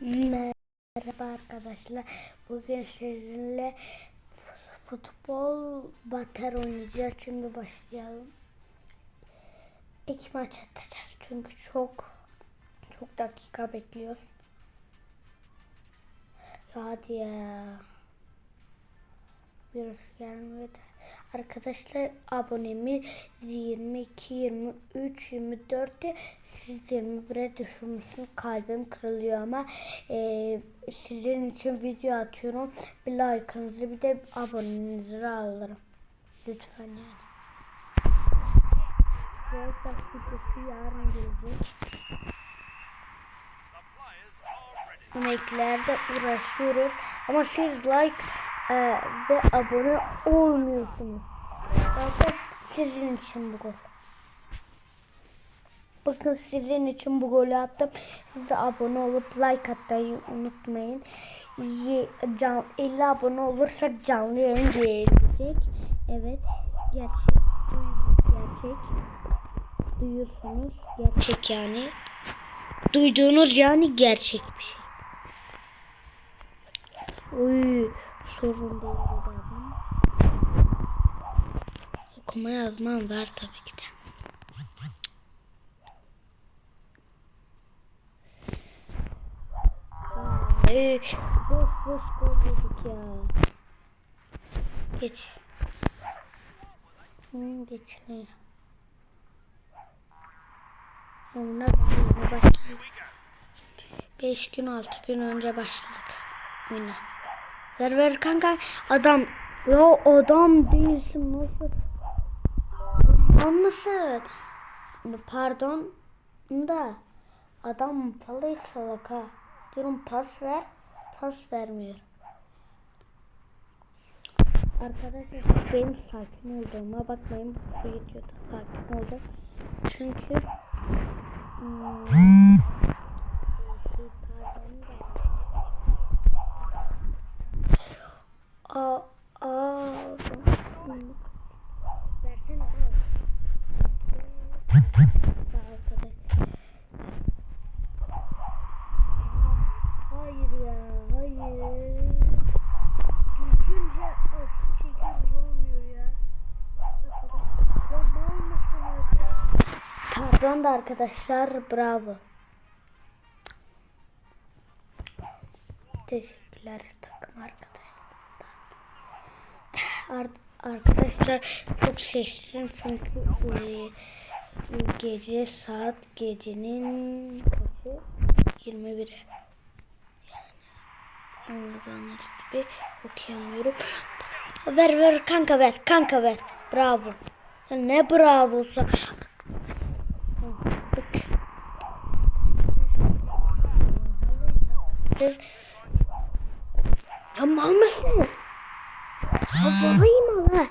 Merhaba arkadaşlar. Bugün sizinle futbol bater oynayacağız. Şimdi başlayalım. İki maç atacağız çünkü çok çok dakika bekliyoruz. Hadi ya. Virüs gelmedi. Arkadaşlar abonemi 22, 23, 24 siz 21'e düşürmüşsünüz. Kalbim kırılıyor ama e, sizin için video atıyorum. Bir like'ınızı bir de abonenizi alırım. Lütfen yani. Roblox videosu uğraşıyoruz ama siz like e, ve abone olmuyorsunuz. Bakın sizin için bu gol. Bakın sizin için bu golü attım. Siz abone olup like atmayı unutmayın. Ye, can, 50 abone olursak canlı yayın gelecek. Evet. Gerçek. Gerçek. Duyuyorsunuz. Gerçek yani. Duyduğunuz yani gerçek bir şey. Uy, sorun değil dedim. Okuma yazmam var tabii ki de. Ay, boş boş gol yedik ya. Geç. Hı, geç. ne? Oyuna başladık. 5 gün 6 gün önce başladık oyuna. Ver ver kanka. Adam ya adam değilsin nasıl? Adam mısın? Pardon da adam palayı salak ha. Diyorum pas ver. Pas vermiyor. Arkadaşlar benim sakin olduğuma bakmayın. Bu videoda sakin oldum. Çünkü hmm, pardon da Aa, aa. Versene al. Arkadaş. Hayır ya, hayır. Düzgünce of çekiyoruz olmuyor ya. Ya mal mısınız? Pardon da arkadaşlar, bravo. Teşekkürler takım arkadaşlar. Ar- arkadaşlar çok sessizim çünkü gece saat gecenin kaçı? 21'i. Yani anladığınız gibi okuyamıyorum. Ver ver kanka ver kanka ver. Bravo. Ne bravosa. Ya mal mısın? Ya babayım ama.